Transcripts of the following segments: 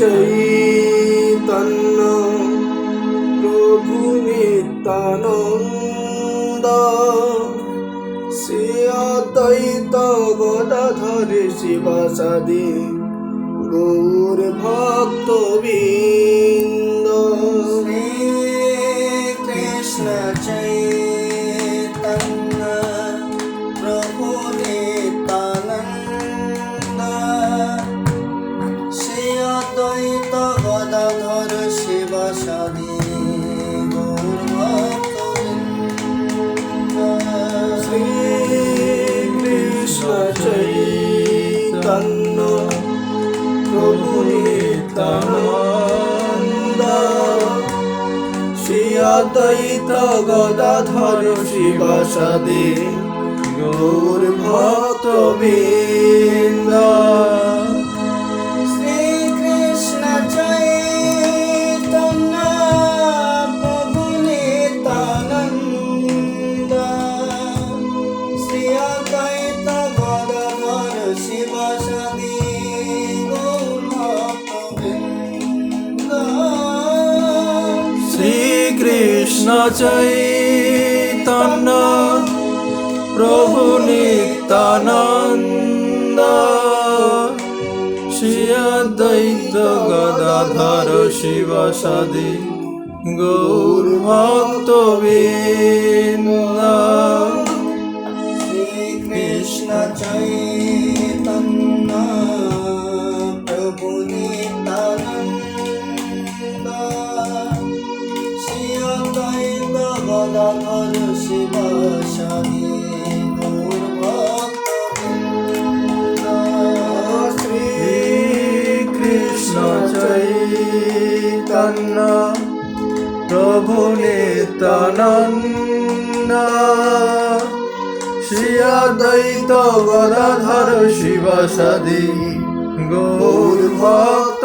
চৈতন্য প্রভু নিত্যানন্দ। শ্রী অদ্বৈত গদাধর শিবাসাদি গৌর ভক্ত বৃন্দ কৃষ্ণ চৈতন্য চৈতন্য প্রভু নিত্যানন্দ শ্রী অদ্বৈত গদাধর শিবসদে গৌর ভক্ত কৃষ্ণ চৈতন্য, প্রভু নিত্যানন্দ। শ্রী অদ্বৈত গদাধর শিব সাদি, গৌর ভক্ত বৃন্দ শ্রী কৃষ্ণ চৈতন্য, প্রভু নিত্যানন্দ ভক্তবৃন্দ। শ্রী কৃষ্ণ চৈতন্য প্রভু নিত্যানন্দ শ্রী অদ্বৈত গদাধর শিব সাদি গৌর ভক্ত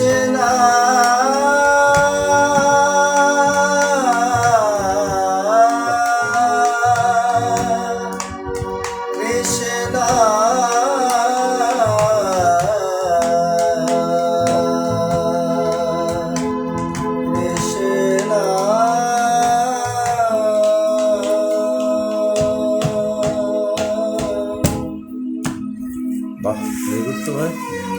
মিশে না বাহ ভেরি গুড